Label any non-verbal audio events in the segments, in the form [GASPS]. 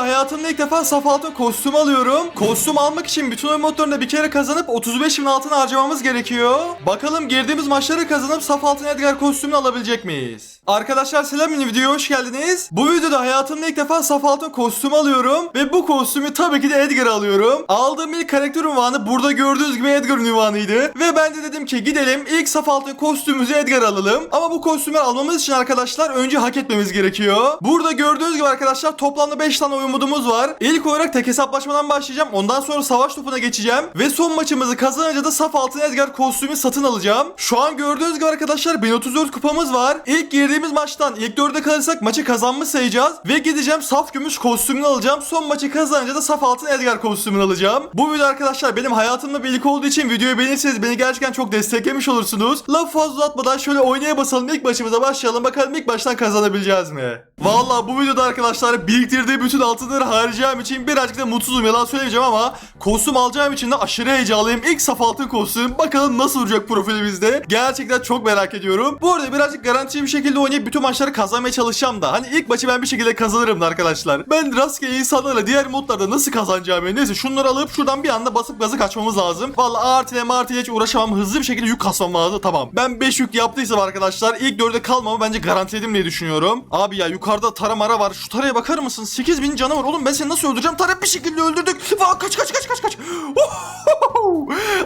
hayatımda ilk defa saf altın kostüm alıyorum. Kostüm almak için bütün oyun modlarında bir kere kazanıp 35 bin altın harcamamız gerekiyor. Bakalım girdiğimiz maçları kazanıp saf altın Edgar kostümünü alabilecek miyiz? Arkadaşlar selam yeni videoya hoş geldiniz. Bu videoda hayatımda ilk defa saf altın kostüm alıyorum. Ve bu kostümü tabii ki de Edgar alıyorum. Aldığım ilk karakter unvanı burada gördüğünüz gibi Edgar'ın unvanıydı. Ve ben de dedim ki gidelim ilk saf altın kostümümüzü Edgar alalım. Ama bu kostümü almamız için arkadaşlar önce hak etmemiz gerekiyor. Burada gördüğünüz gibi arkadaşlar toplamda 5 tane oyun modumuz var. İlk olarak tek hesaplaşmadan başlayacağım. Ondan sonra savaş topuna geçeceğim. Ve son maçımızı kazanınca da saf altın Edgar kostümü satın alacağım. Şu an gördüğünüz gibi arkadaşlar 1034 kupamız var. İlk girdiğimiz maçtan ilk 4'e kalırsak maçı kazanmış sayacağız. Ve gideceğim saf gümüş kostümünü alacağım. Son maçı kazanınca da saf altın Edgar kostümünü alacağım. Bu video arkadaşlar benim hayatımda bir ilk olduğu için videoyu beğenirseniz beni gerçekten çok desteklemiş olursunuz. Laf fazla uzatmadan şöyle oynaya basalım. ilk maçımıza başlayalım. Bakalım ilk baştan kazanabileceğiz mi? Vallahi bu videoda arkadaşlar biriktirdiği bütün altınları harcayacağım için birazcık da mutsuzum yalan söylemeyeceğim ama kostüm alacağım için de aşırı heyecanlıyım. İlk saf altın kostüm. Bakalım nasıl olacak profilimizde. Gerçekten çok merak ediyorum. Bu arada birazcık garantili bir şekilde oynayıp bütün maçları kazanmaya çalışacağım da. Hani ilk maçı ben bir şekilde kazanırım da arkadaşlar. Ben rastgele insanlarla diğer modlarda nasıl kazanacağımı neyse şunları alıp şuradan bir anda basıp gazı kaçmamız lazım. Vallahi artı martı hiç uğraşamam. Hızlı bir şekilde yük kasmam lazım. Tamam. Ben 5 yük yaptıysam arkadaşlar ilk 4'e kalmamı bence garantiledim diye düşünüyorum. Abi ya yukarıda tara mara var. Şu taraya bakar mısın? 8000 canı var. Oğlum ben seni nasıl öldüreceğim? Tara bir şekilde öldürdük. Vaa, kaç kaç kaç kaç kaç.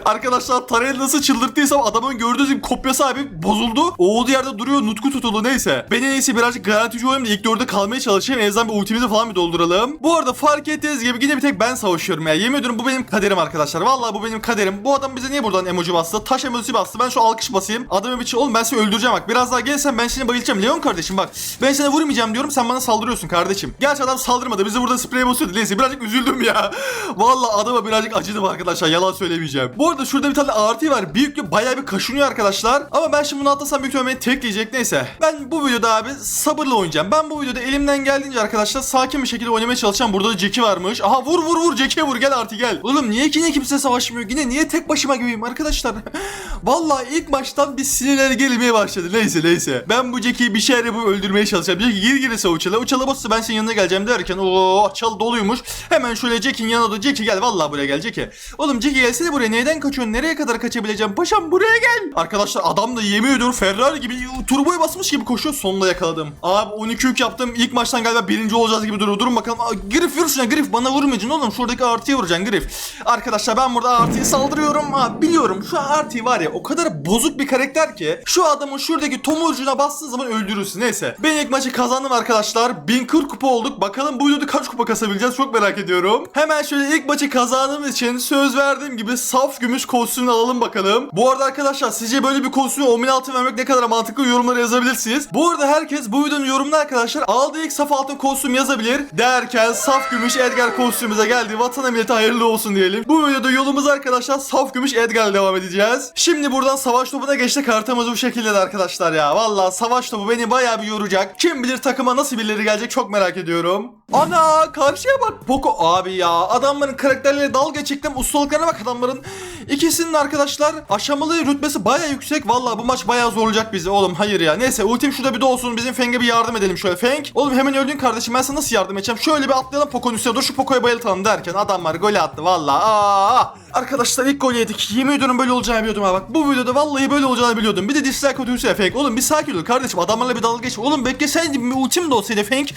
Arkadaşlar tarayı nasıl çıldırttıysam adamın gördüğünüz gibi kopyası abi bozuldu. O olduğu yerde duruyor nutku tutuldu neyse. Ben en iyisi birazcık garantici olayım da ilk dörde kalmaya çalışayım. En azından bir ultimizi falan bir dolduralım. Bu arada fark ettiğiniz gibi yine bir tek ben savaşıyorum ya. Yemin ediyorum bu benim kaderim arkadaşlar. Vallahi bu benim kaderim. Bu adam bize niye buradan emoji bastı? Taş emojisi bastı. Ben şu alkış basayım. Adamı bir oğlum ben seni öldüreceğim bak. Biraz daha gelsen ben seni bayılacağım. Leon kardeşim bak. Ben sana vurmayacağım diyorum. Sen bana saldırıyorsun kardeşim. Gerçi adam saldırmadı. Bizi burada sprey basıyordu. Neyse birazcık üzüldüm ya. [LAUGHS] Vallahi adama birazcık acıdım arkadaşlar. Yalan söylemeyeceğim. Bu arada şurada bir tane artı var. Büyük bir bayağı bir kaşınıyor arkadaşlar. Ama ben şimdi bunu atlasam büyük ihtimalle tekleyecek. Neyse. Ben bu videoda abi sabırla oynayacağım. Ben bu videoda elimden geldiğince arkadaşlar sakin bir şekilde oynamaya çalışacağım. Burada da Jackie varmış. Aha vur vur vur Jackie'ye vur gel artık gel. Oğlum niye yine kimse savaşmıyor? Yine niye tek başıma gibiyim arkadaşlar? [LAUGHS] Vallahi ilk baştan bir sinirler gelmeye başladı. Neyse neyse. Ben bu Jackie'yi bir şey yapıp öldürmeye çalışacağım. Jackie gir girese uçala. Uçala bassa ben senin yanına geleceğim derken o çal doluymuş. Hemen şöyle Jackie'nin yanına da Jackie gel. Vallahi buraya gel Jackie. Oğlum Jackie gelsene buraya. Neden kaçıyorsun? Nereye kadar kaçabileceğim? Paşam buraya gel. Arkadaşlar adam da yemin ediyorum Ferrari gibi turboya basmış gibi koşuyor. Sonunda yakaladım. Abi 12 yük yaptım. İlk maçtan galiba birinci olacağız gibi duruyor. Durun bakalım. Aa, Griff vur şuna Griff. Bana vurmayacaksın oğlum. Şuradaki artıya vuracaksın Griff. Arkadaşlar ben burada artıyı saldırıyorum. Aa, biliyorum şu artı var ya o kadar bozuk bir karakter ki şu adamın şuradaki tomurcuğuna bastığın zaman öldürürsün. Neyse. Ben ilk maçı kazandım arkadaşlar. 1040 kupa olduk. Bakalım bu videoda kaç kupa kasabileceğiz çok merak ediyorum. Hemen şöyle ilk maçı kazandığımız için söz verdiğim gibi saf gümüş kostümünü alalım bakalım. Bu arada arkadaşlar sizce böyle bir kostümü 10.000 altın vermek ne kadar mantıklı yorumlara yazabilirsiniz. Bu arada herkes bu videonun yorumuna arkadaşlar aldığı ilk saf altın kostüm yazabilir. Derken saf gümüş Edgar kostümümüze geldi. Vatana millete hayırlı olsun diyelim. Bu videoda yolumuz arkadaşlar saf gümüş Edgar'la devam edeceğiz. Şimdi buradan savaş topuna geçtik. Haritamız bu şekilde de arkadaşlar ya. Vallahi savaş topu beni bayağı bir yoracak. Kim bilir takıma nasıl birileri gelecek çok merak ediyorum. Ana karşıya bak. Poco abi ya adamların karakterleriyle dalga çıktım. Ustalıklarına bak adamların. İkisinin arkadaşlar aşamalı rütbesi bayağı yüksek. Vallahi bu maç bayağı zorlayacak bizi oğlum. Hayır ya. Neyse ultim şurada bir de olsun. Bizim Feng'e bir yardım edelim şöyle. Feng. Oğlum hemen öldün kardeşim. Ben sana nasıl yardım edeceğim? Şöyle bir atlayalım Poco'nun üstüne. Dur şu Poco'yu bayıltalım derken adamlar gol attı vallahi. Aa! Arkadaşlar ilk gol yedik. Yemin ediyorum böyle olacağını biliyordum ha bak. Bu videoda vallahi böyle olacağını biliyordum. Bir de dislike atıyorsa Feng. Oğlum bir sakin ol kardeşim. Adamlarla bir dalga geç. Oğlum bekle sen ultim de olsaydı Feng.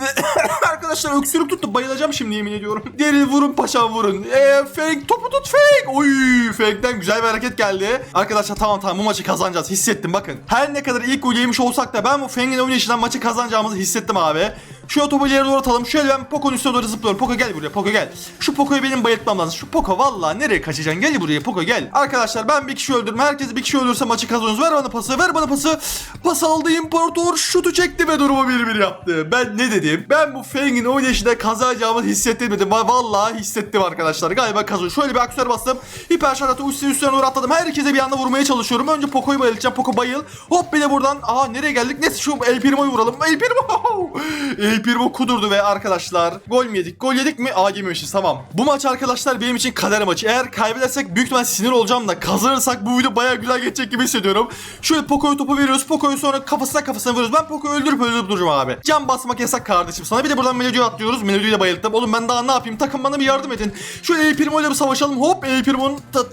[COUGHS] Arkadaşlar öksürük tuttu. Bayılacağım şimdi yemin ediyorum. Geri vurun paşam vurun. Eee Feng topu tut Feng. Oy Feng'den güzel bir hareket geldi. Arkadaşlar tamam tamam bu maçı kazanacağız. Hissettim bakın. Her ne kadar ilk gol yemiş olsak da ben bu Feng'in oynayışından maçı kazanacağımızı hissettim abi. Şu topu ileri doğru atalım. Şöyle ben Poco'nun üstüne doğru zıplıyorum. Poco gel buraya. Poco gel. Şu Poco'yu benim bayıltmam lazım. Şu Poco vallahi nereye kaçacaksın? Gel buraya Poco gel. Arkadaşlar ben bir kişi öldürdüm. Herkes bir kişi öldürse maçı kazanıyoruz. Ver bana pası. Ver bana pası. Pas aldı imparator. Şutu çekti ve durumu 1-1 yaptı. Ben ne dedim? Ben bu Feng'in oynayışında kazanacağımı hissettirmedim. Va- Vallahi hissettim arkadaşlar. Galiba kazanıyor. Şöyle bir aksiyona bastım. Hiper şartı üstüne üstüne doğru atladım. Herkese bir anda vurmaya çalışıyorum. Önce Poco'yu bayılacağım. Poco bayıl. Hop bir de buradan. Aa nereye geldik? Neyse şu El Primo'yu vuralım. El Primo. [LAUGHS] El Primo kudurdu ve arkadaşlar gol mü yedik? Gol yedik mi? Aa yememişiz tamam. Bu maç arkadaşlar benim için kader maçı. Eğer kaybedersek büyük ihtimal sinir olacağım da kazanırsak bu video baya güzel geçecek gibi hissediyorum. Şöyle Poco'yu topu veriyoruz. Poco'yu sonra kafasına kafasına vuruyoruz. Ben Poco'yu öldürüp öldürüp duracağım abi. Can basmak yasak kardeşim sana. Bir de buradan Melodio'yu atlıyoruz. Melodio'yu da bayılttım. Oğlum ben daha ne yapayım? Takım bana bir yardım edin. Şöyle El ile bir savaşalım. Hop El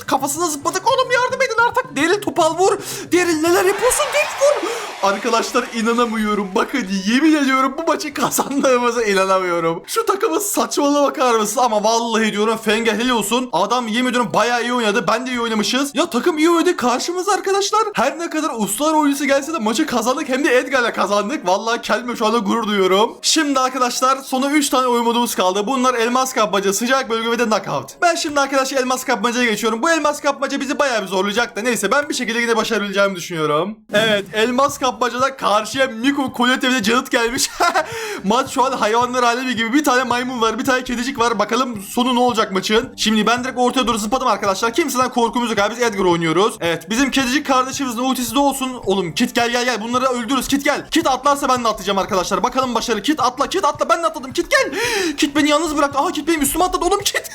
kafasına zıpladık. Oğlum yardım edin artık. Deril topal vur. Deril neler yapıyorsun? Deril vur. Arkadaşlar inanamıyorum. Bakın yemin ediyorum bu maçı kazandığımıza inanamıyorum. Şu takımın saçmalığa bakar mısın? Ama vallahi diyorum Fenge helal olsun. Adam yemin ediyorum bayağı iyi oynadı. Ben de iyi oynamışız. Ya takım iyi oynadı karşımız arkadaşlar. Her ne kadar ustalar oyuncusu gelse de maçı kazandık. Hem de Edgar'la kazandık. Vallahi kendime şu anda gurur duyuyorum. Şimdi arkadaşlar sona 3 tane oyun kaldı. Bunlar elmas kapmaca, sıcak bölge ve de knockout. Ben şimdi arkadaşlar elmas kapmacaya geçiyorum. Bu elmas kapmaca bizi bayağı bir zorlayacak da neyse ben bir şekilde yine başarabileceğimi düşünüyorum. Evet elmas kapmacada karşıya ve de Canet gelmiş. [LAUGHS] Maç şu an hayvanlar alemi gibi. Bir tane maymun var, bir tane kedicik var. Bakalım sonu ne olacak maçın. Şimdi ben direkt ortaya doğru zıpladım arkadaşlar. Kimseden korkumuz yok abi. Biz Edgar oynuyoruz. Evet bizim kedicik kardeşimizin ultisi de olsun. Oğlum Kit gel gel gel. Bunları öldürürüz. Kit gel. Kit atlarsa ben de atlayacağım arkadaşlar. Bakalım başarı. Kit atla. Kit atla. Ben de atladım. Kit gel. Kit beni yalnız bıraktı. Aha Kit benim üstüme atladı. Oğlum Kit.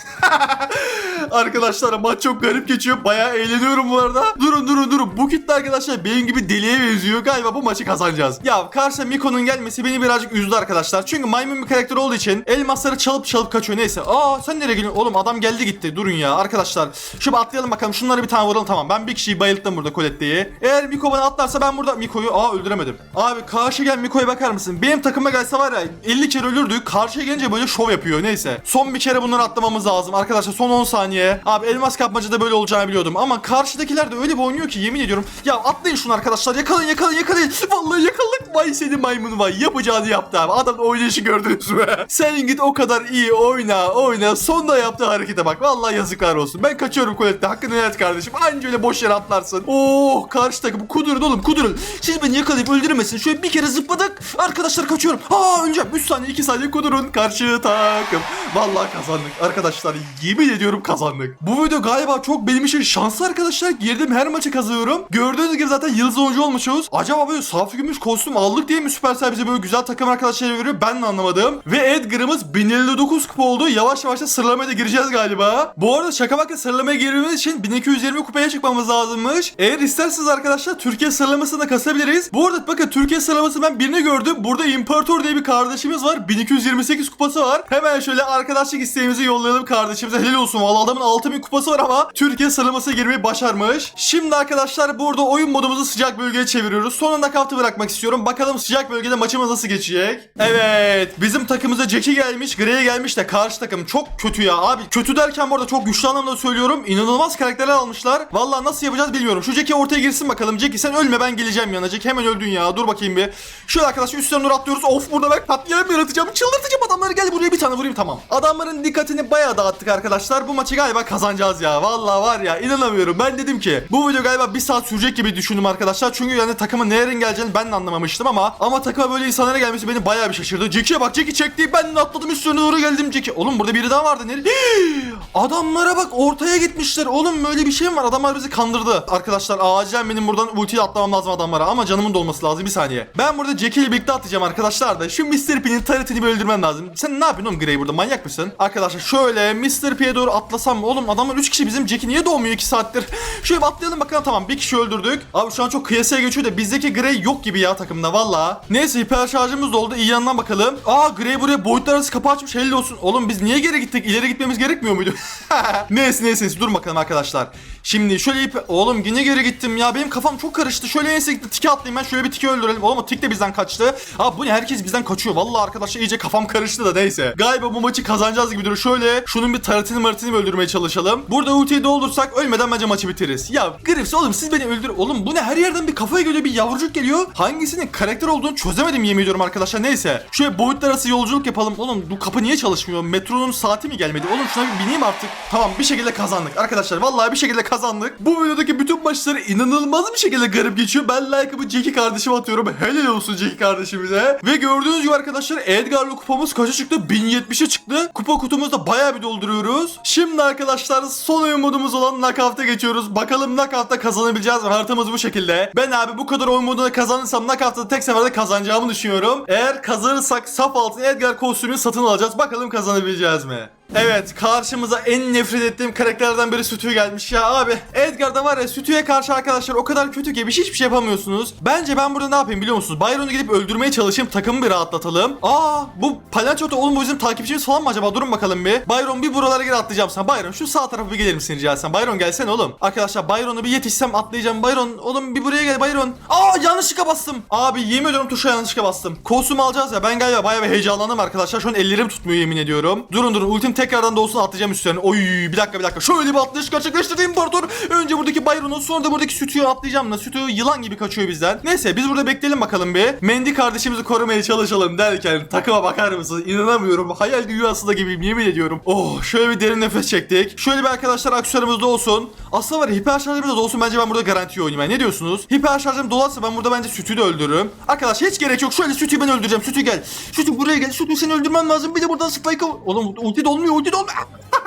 [LAUGHS] arkadaşlar maç çok garip geçiyor. Bayağı eğleniyorum bu arada. Durun durun durun. Bu Kit de arkadaşlar benim gibi deliye benziyor. Galiba bu maçı kazanacağız. Ya karşıya Miko'nun gelmesi beni birazcık üzdü arkadaşlar. Çünkü maymun bir karakter olduğu için elmasları çalıp çalıp kaçıyor. Neyse. Aa sen nereye gidiyorsun? Oğlum adam geldi gitti. Durun ya arkadaşlar. Şu atlayalım bakalım. Şunları bir tane vuralım tamam. Ben bir kişiyi bayılttım burada Colette'yi. Eğer Miko bana atlarsa ben burada Miko'yu aa öldüremedim. Abi karşı gel Miko'ya bakar mısın? Benim takıma gelse var ya 50 kere ölürdük. Karşıya gelince böyle şov yapıyor. Neyse. Son bir kere bunları atlamamız lazım. Arkadaşlar son 10 saniye. Abi elmas kapmacada böyle olacağını biliyordum. Ama karşıdakiler de öyle bir oynuyor ki yemin ediyorum. Ya atlayın şunu arkadaşlar. Yakalayın yakalayın yakalayın. Vallahi yakaladık. Vay senin maymun vay. Yapacağını yaptı abi. Adam oynayışı gördünüz mü? [LAUGHS] Sen git o kadar iyi oyna oyna. Sonda yaptığı harekete bak. Vallahi yazıklar olsun. Ben kaçıyorum Colette. Hakkını helal kardeşim. Anca öyle boş yere atlarsın. Oh karşı takım kudurun oğlum kudurun. Siz beni yakalayıp öldürmesin. Şöyle bir kere zıpladık. Arkadaşlar kaçıyorum. Aa öleceğim. 3 saniye 2 saniye kudurun. Karşı takım. Vallahi kazandık. Arkadaşlar yemin ediyorum kazandık. Bu video galiba çok benim için şanslı arkadaşlar. Girdim her maçı kazanıyorum. Gördüğünüz gibi zaten yıldız oyuncu olmuşuz. Acaba böyle saf gümüş kostüm aldık diye mi Supercell bize böyle güzel takım arkadaşlar veriyor? Ben de anlamadım. Ve Edgar'ımız 1059 kupa oldu. Yavaş yavaş da sıralamaya da gireceğiz galiba. Bu arada şaka bakın sıralamaya girmemiz için 1220 kupaya çıkmamız lazımmış. Eğer isterseniz arkadaşlar Türkiye sıralamasını da kasabiliriz. Bu arada bakın Türkiye sıralaması ben birini gördüm. Burada İmparator diye bir kardeşimiz var. 1228 kupası var. Hemen şöyle arkadaşlık isteğimizi yollayalım kardeşimize. Helal olsun. Valla adamın 6000 kupası var ama Türkiye sıralamasına girmeyi başarmış. Şimdi arkadaşlar burada oyun modumuzu sıcak bölgeye çeviriyoruz. Sonunda kaptı bırakmak istiyorum. Bakalım sıcak bölgede maçımız nasıl geçecek? Evet. Bizim takımıza Jackie gelmiş. Grey gelmiş de karşı takım çok kötü ya. Abi kötü derken bu arada çok güçlü anlamda söylüyorum. İnanılmaz karakterler almışlar. Valla nasıl yapacağız bilmiyorum. Şu Jackie ortaya girsin bakalım. Jackie sen ölme ben geleceğim yanına. Jackie hemen öldün ya. Dur bakayım bir. Şöyle arkadaşlar üstten dur atlıyoruz. Of burada ben katliam yaratacağım. Çıldırtacağım adamları. Gel buraya bir tane vurayım tamam. Adamların dikkatini bayağı dağıttık arkadaşlar. Bu maçı galiba kazanacağız ya. Valla var ya inanamıyorum. Ben dedim ki bu video galiba bir saat sürecek gibi düşündüm arkadaşlar. Çünkü yani takımın nereden geleceğini ben de anlamamıştım ama ama takıma böyle insanlara gelmesi beni bayağı bir şaşırdı. Jackie'ye bak Jackie çekti. Ben de atladım üstüne doğru geldim Jackie. Oğlum burada biri daha vardı. Nerede? [GASPS] Adamlara bak ortaya gitmişler. Oğlum böyle bir şey mi var? Adamlar bizi kandırdı. Arkadaşlar acilen benim buradan ultiyle atlamam lazım adamlara ama canımın dolması lazım bir saniye. Ben burada Jackie ile birlikte atlayacağım arkadaşlar da şu Mr. P'nin taretini bir öldürmem lazım. Sen ne yapıyorsun oğlum Grey burada manyak mısın? Arkadaşlar şöyle Mr. P'ye doğru atlasam mı? Oğlum adamlar 3 kişi bizim Jackie niye doğmuyor 2 saattir? [LAUGHS] Şöyle atlayalım bakalım tamam bir kişi öldürdük. Abi şu an çok kıyasaya geçiyor da bizdeki Grey yok gibi ya takımda valla. Neyse hiper şarjımız doldu iyi yandan bakalım. Aa Grey buraya boyutlar arası kapı açmış helal olsun. Oğlum biz niye geri gittik? İleri gitmemiz gerekmiyor muydu? [LAUGHS] neyse neyse neyse dur bakalım arkadaşlar. Şimdi şöyle ip... Oğlum yine geri gittim ya. Benim kafam çok karıştı. Şöyle sıkı tiki atlayayım ben. Şöyle bir tiki öldürelim. Oğlum o tik de bizden kaçtı. Abi bu ne? Herkes bizden kaçıyor. Vallahi arkadaşlar iyice kafam karıştı da neyse. Galiba bu maçı kazanacağız gibi duruyor. Şöyle şunun bir taratini maratini öldürmeye çalışalım. Burada ultiyi doldursak ölmeden bence maçı bitiririz. Ya Griffs oğlum siz beni öldür... Oğlum bu ne? Her yerden bir kafaya geliyor bir yavrucuk geliyor. Hangisinin karakter olduğunu çözemedim yemin ediyorum arkadaşlar. Neyse. Şöyle boyutlar arası yolculuk yapalım. Oğlum bu kapı niye çalışmıyor? Metronun saati mi gelmedi? Oğlum şuna bir bineyim artık. Tamam bir şekilde kazandık. Arkadaşlar vallahi bir şekilde kazandık. Bu videodaki bütün maçları inanılmaz bir şekilde garip geçiyor. Ben like'ımı Jackie kardeşime atıyorum. Helal olsun Jackie kardeşimize. Ve gördüğünüz gibi arkadaşlar Edgar'lı kupamız kaça çıktı? 1070'e çıktı. Kupa kutumuzu da bayağı bir dolduruyoruz. Şimdi arkadaşlar son oyun modumuz olan knockout'a geçiyoruz. Bak Bakalım knockout'ta kazanabileceğiz mi? Haritamız bu şekilde. Ben abi bu kadar oyun modunda kazanırsam knockout'ta tek seferde kazanacağımı düşünüyorum. Eğer kazanırsak saf altın Edgar kostümünü satın alacağız. Bakalım kazanabileceğiz mi? Evet karşımıza en nefret ettiğim karakterlerden biri Sütü gelmiş ya abi. Edgar'da var ya Sütü'ye karşı arkadaşlar o kadar kötü ki bir şey hiçbir şey yapamıyorsunuz. Bence ben burada ne yapayım biliyor musunuz? Byron'u gidip öldürmeye çalışayım takımı bir rahatlatalım. Aa bu palyaçoto oğlum bu bizim takipçimiz falan mı acaba? Durun bakalım bir. Byron bir buralara geri atlayacağım sen. Byron şu sağ tarafa bir gelir misin rica etsem? Byron gelsene oğlum. Arkadaşlar Byron'u bir yetişsem atlayacağım. Byron oğlum bir buraya gel Byron. Aa yanlışlıkla bastım. Abi yemin ediyorum tuşa yanlışlıkla bastım. Kostüm alacağız ya ben galiba bayağı bir heyecanlandım arkadaşlar. Şu an ellerim tutmuyor yemin ediyorum. Durun durun ultim tekrardan da olsun atlayacağım üstlerine. Oy bir dakika bir dakika. Şöyle bir atlayış gerçekleştireyim pardon. Önce buradaki Byron'u sonra da buradaki Sütü'yü atlayacağım da. Sütü yılan gibi kaçıyor bizden. Neyse biz burada bekleyelim bakalım bir. Mendy kardeşimizi korumaya çalışalım derken takıma bakar mısınız? İnanamıyorum. Hayal dünyasında gibiyim yemin ediyorum. Oh şöyle bir derin nefes çektik. Şöyle bir arkadaşlar aksesuarımız da olsun. Aslında var hiper şarjımız da olsun bence ben burada garanti oynayayım. Yani ne diyorsunuz? Hiper şarjım dolarsa ben burada bence Sütü'yü de öldürürüm. Arkadaş hiç gerek yok. Şöyle Sütü'yü ben öldüreceğim. Sütü gel. Sütü buraya gel. Sütü seni öldürmem lazım. Bir de buradan spike al- Oğlum ulti de. Ulti de olmuyor.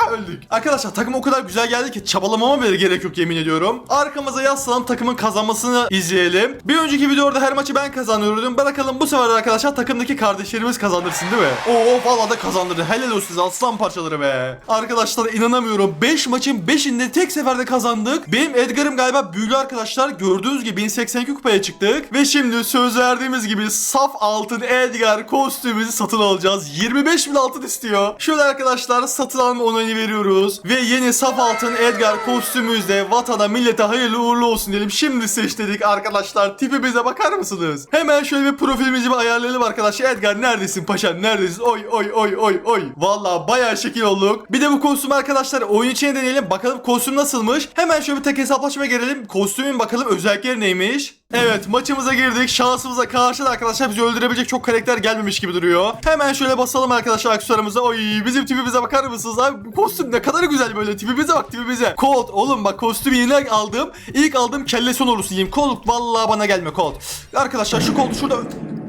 Öldük. Arkadaşlar takım o kadar güzel geldi ki çabalamama bile gerek yok yemin ediyorum. Arkamıza yaslanıp takımın kazanmasını izleyelim. Bir önceki videoda her maçı ben kazanıyordum. Bırakalım bu sefer arkadaşlar takımdaki kardeşlerimiz kazandırsın değil mi? Oo valla da kazandırdı. Helal olsun size aslan parçaları be. Arkadaşlar inanamıyorum. 5 maçın 5'inde tek seferde kazandık. Benim Edgar'ım galiba büyülü arkadaşlar. Gördüğünüz gibi 1082 kupaya çıktık. Ve şimdi söz verdiğimiz gibi saf altın Edgar kostümümüzü satın alacağız. 25 bin altın istiyor. Şöyle arkadaşlar satın alma onayını veriyoruz. Ve yeni saf altın Edgar kostümümüzde vatana millete hayırlı uğurlu olsun diyelim. Şimdi seçtik arkadaşlar. Tipimize bakar mısınız? Hemen şöyle bir profilimizi bir ayarlayalım arkadaşlar. Edgar neredesin paşam neredesin? Oy oy oy oy oy. Valla bayağı şekil olduk. Bir de bu kostüm arkadaşlar oyun içine deneyelim. Bakalım kostüm nasılmış. Hemen şöyle bir tek hesaplaşmaya girelim. Kostümün bakalım özellikleri neymiş. Evet maçımıza girdik. Şansımıza karşı da arkadaşlar bizi öldürebilecek çok karakter gelmemiş gibi duruyor. Hemen şöyle basalım arkadaşlar aksesuarımıza. Oy bizim tipimize bakar mısınız abi? Kostüm ne kadar güzel böyle. Tipimize bak tipimize. Colt oğlum bak kostümü yeni aldım. İlk aldığım kelle son olursun yiyeyim. Colt vallahi bana gelme Colt. Arkadaşlar şu Colt'u şurada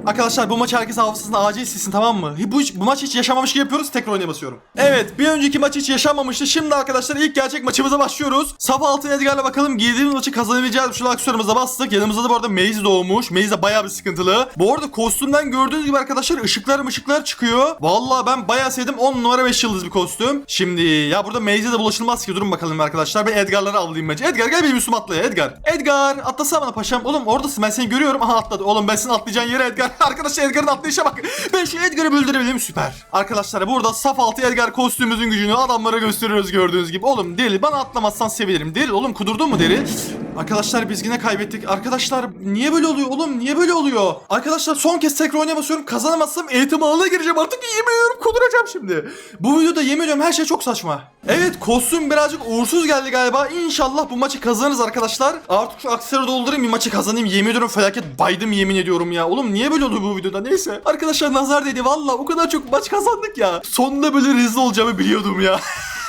Arkadaşlar bu maç herkes hafızasında acil silsin tamam mı? Bu, bu maç hiç yaşamamış gibi yapıyoruz tekrar oynaya basıyorum. Evet bir önceki maç hiç yaşanmamıştı. Şimdi arkadaşlar ilk gerçek maçımıza başlıyoruz. Saf altın Edgar'la bakalım girdiğimiz maçı kazanabileceğiz. Şurada aksesuarımıza bastık. Yanımızda da bu arada Maze doğmuş. Maze de bayağı bir sıkıntılı. Bu arada kostümden gördüğünüz gibi arkadaşlar ışıklar ışıklar çıkıyor. Vallahi ben bayağı sevdim. 10 numara 5 yıldız bir kostüm. Şimdi ya burada Maze'e de bulaşılmaz ki. Durun bakalım arkadaşlar. Ben Edgar'ları avlayayım bence. Edgar gel benim üstüme atla ya, Edgar. Edgar atlasana bana paşam. Oğlum oradasın ben seni görüyorum. Aha atladı. Oğlum ben senin atlayacağın yere Edgar. [LAUGHS] Arkadaşlar Edgar'ın atlayışa bak. Ben şu Edgar'ı öldürebilirim süper. Arkadaşlar burada saf altı Edgar kostümümüzün gücünü adamlara gösteriyoruz gördüğünüz gibi. Oğlum Deril bana atlamazsan sevinirim. Deril oğlum kudurdun mu Deril? Arkadaşlar biz yine kaybettik. Arkadaşlar niye böyle oluyor oğlum? Niye böyle oluyor? Arkadaşlar son kez tekrar oynaya basıyorum. Kazanamazsam eğitim alanına gireceğim. Artık yemiyorum. Kuduracağım şimdi. Bu videoda yemin ediyorum her şey çok saçma. Evet kostüm birazcık uğursuz geldi galiba. İnşallah bu maçı kazanırız arkadaşlar. Artık şu aksesuarı doldurayım bir maçı kazanayım. Yemin ediyorum felaket baydım yemin ediyorum ya. Oğlum niye böyle oldu bu videoda neyse. Arkadaşlar nazar dedi valla o kadar çok maç kazandık ya. Sonunda böyle rezil olacağımı biliyordum ya.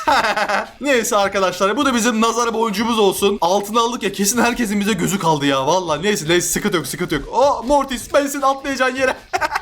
[LAUGHS] neyse arkadaşlar bu da bizim nazar boncuğumuz olsun. Altına aldık ya kesin herkesin bize gözü kaldı ya. Valla neyse neyse sıkıntı yok sıkıntı yok. Oh Mortis ben senin atlayacağın yere. [LAUGHS]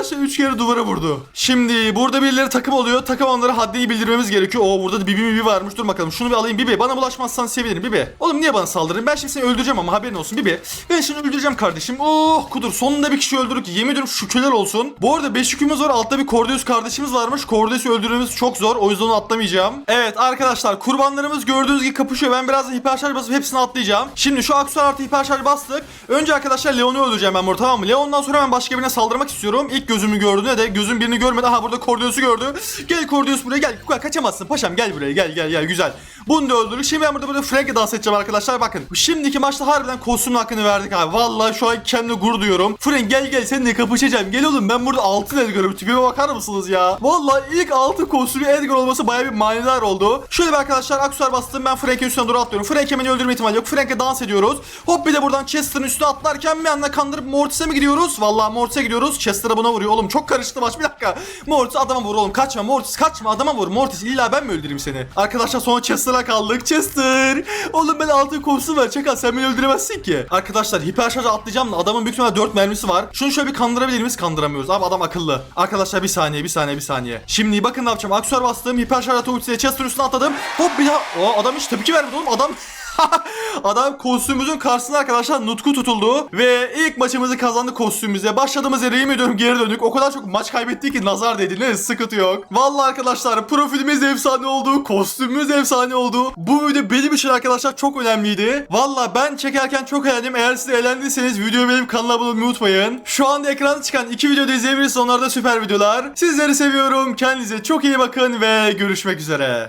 Arkadaşlar 3 kere duvara vurdu. Şimdi burada birileri takım oluyor. Takım onlara haddini bildirmemiz gerekiyor. Oo burada da Bibi Bibi varmış. Dur bakalım şunu bir alayım Bibi. Bana bulaşmazsan sevinirim Bibi. Oğlum niye bana saldırın? Ben şimdi seni öldüreceğim ama haberin olsun Bibi. Ben seni öldüreceğim kardeşim. Oh kudur. Sonunda bir kişi öldürdük. Yemin ediyorum şükürler olsun. Bu arada 5 yükümüz var. Altta bir Cordeus kardeşimiz varmış. Cordeus'u öldürmemiz çok zor. O yüzden onu atlamayacağım. Evet arkadaşlar kurbanlarımız gördüğünüz gibi kapışıyor. Ben biraz da hiperşarj basıp hepsini atlayacağım. Şimdi şu aksesuar artı hiperşarj bastık. Önce arkadaşlar Leon'u öldüreceğim ben burada tamam mı? Leon'dan sonra ben başka birine saldırmak istiyorum. İlk gözümü gördüğüne de gözüm birini görmedi. Aha burada Cordeus'u gördü. Gel Cordeus buraya gel. Ka- Kaçamazsın paşam gel buraya gel gel gel güzel. Bunu da öldürdük. Şimdi ben burada burada Frank'e dans edeceğim arkadaşlar bakın. Şimdiki maçta harbiden kostümün hakkını verdik abi. Vallahi şu an kendime gurur duyuyorum. Frank gel gel seninle kapışacağım. Gel oğlum ben burada altın Edgar'ım. Tipime bakar mısınız ya? Vallahi ilk altın kostümü Edgar olması bayağı bir manidar oldu. Şöyle bir arkadaşlar aksesuar bastım. Ben Frank'in üstüne doğru atlıyorum. Frank hemen öldürme ihtimali yok. Frank'e dans ediyoruz. Hop bir de buradan Chester'ın üstüne atlarken bir anda kandırıp Mortis'e mi gidiyoruz? Vallahi Mortis'e gidiyoruz. Chester'a buna vuruyor. Oğlum çok karıştı maç. Bir dakika. Mortis adama vur oğlum. Kaçma Mortis kaçma adama vur. Mortis illa ben mi öldüreyim seni? Arkadaşlar sonra Chester'a kaldık. Chester. Oğlum ben altın kostüm var. Çakal sen beni öldüremezsin ki. Arkadaşlar hiper şarj atlayacağım da adamın büyük ihtimalle 4 mermisi var. Şunu şöyle bir kandırabilir miyiz? Kandıramıyoruz. Abi adam akıllı. Arkadaşlar bir saniye bir saniye bir saniye. Şimdi bakın ne yapacağım. Aksesuar bastım. Hiper şarj atı ultisiyle Chester'ın üstüne atladım. Hop bir daha. O adam hiç tepki vermedi oğlum. Adam [LAUGHS] Adam kostümümüzün karşısında arkadaşlar Nutku tutuldu. Ve ilk maçımızı kazandı kostümümüze. Başladığımız yere yemin ediyorum geri döndük. O kadar çok maç kaybettik ki nazar değdi. Ne sıkıntı yok. Vallahi arkadaşlar profilimiz efsane oldu. Kostümümüz efsane oldu. Bu video benim için arkadaşlar çok önemliydi. Vallahi ben çekerken çok eğlendim. Eğer siz eğlendiyseniz videoyu benim kanala abone olmayı unutmayın. Şu anda ekranda çıkan iki videoda izleyebilirsiniz. Onlar da süper videolar. Sizleri seviyorum. Kendinize çok iyi bakın ve görüşmek üzere.